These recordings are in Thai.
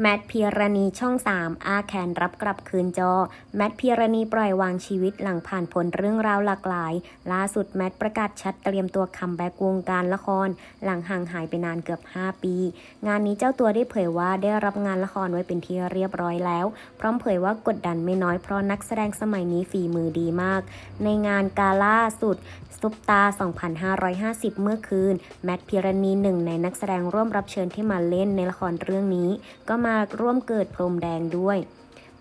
แมทพีรณีช่อง 3 อาแคนรับกลับคืนจอ แมทพีรณีปล่อยวางชีวิตหลังผ่านพ้นเรื่องราวหลากหลาย ล่าสุดแมทประกาศชัดเตรียมตัวคัมแบ็กวงการละคร หลังห่างหายไปนานเกือบ 5 ปี งานนี้เจ้าตัวได้เผยว่าได้รับงานละครไว้เป็นที่เรียบร้อยแล้ว พร้อมเผยว่ากดดันไม่น้อยเพราะนักแสดงสมัยนี้ฝีมือดีมาก ในงานกาล่าสุดซุปตา 2550 เมื่อคืน แมทพิรณีหนึ่งในนักแสดงร่วมรับเชิญที่มาเล่นในละครเรื่องนี้ก็มาร่วมเกิดพรมแดงด้วย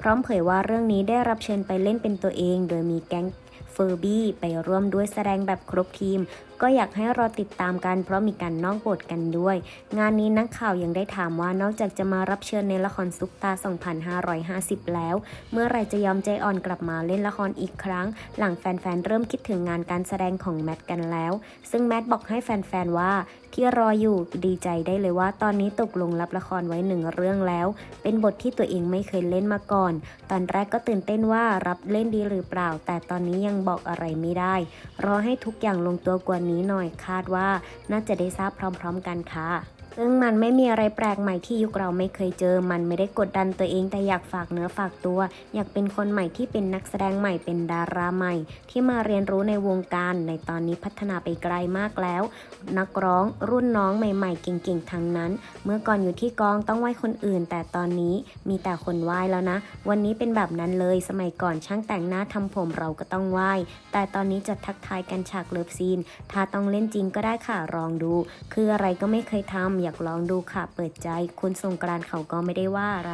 พร้อมเผยว่าเรื่องนี้ได้รับเชิญไปเล่นเป็นตัวเอง โดยมีแก๊ง เฟอร์บี้ไปร่วมด้วยแสดงแบบครบทีม ก็อยากให้รอติดตามกันเพราะมีการนอกบทกันด้วย งานนี้นักข่าวยังได้ถามว่านอกจากจะมารับเชิญในละครซุปตา 2550 แล้ว เมื่อไรจะยอมใจอ่อนกลับมาเล่นละครอีกครั้ง หลังแฟนๆ เริ่มคิดถึงงานการแสดงของแมทกันแล้ว ซึ่งแมทบอกให้แฟนๆ ว่าที่รออยู่ดีใจได้เลยว่า ตอนนี้ตกลงรับละครไว้หนึ่งเรื่องแล้ว เป็นบทที่ตัวเองไม่เคยเล่นมาก่อน ตอนแรกก็ตื่นเต้นว่ารับเล่นดีหรือเปล่า แต่ตอนนี้ยังบอกอะไรไม่ได้ รอให้ทุกอย่างลงตัวกว่านี้หน่อยคาดว่าน่าจะได้ทราบพร้อม ๆ กันค่ะ ซึ่งมันไม่มีอะไรแปลกใหม่ที่ยุคเราไม่เคยเจอ มันไม่ได้กดดันตัวเองแต่อยากฝากเนื้อฝากตัว อยากเป็นคนใหม่ที่เป็นนักแสดงใหม่เป็นดาราใหม่ ที่มาเรียนรู้ในวงการ ในตอนนี้พัฒนาไปไกลมากแล้ว นักร้องรุ่นน้องใหม่ๆ เก่งๆทั้งนั้น เมื่อก่อนอยู่ที่กองต้องไหว้คนอื่น แต่ตอนนี้มีแต่คนไหว้แล้วนะ วันนี้เป็นแบบนั้นเลย สมัยก่อนช่างแต่งหน้าทำผมเราก็ต้องไหว้ แต่ตอนนี้จะทักทายกันฉากเลิฟซีน ถ้าต้องเล่นจริงก็ได้ค่ะลองดู คืออะไรก็ไม่เคยทำอยากลองดูค่ะเปิดใจ คุณสงกรานเขาก็ไม่ได้ว่าอะไร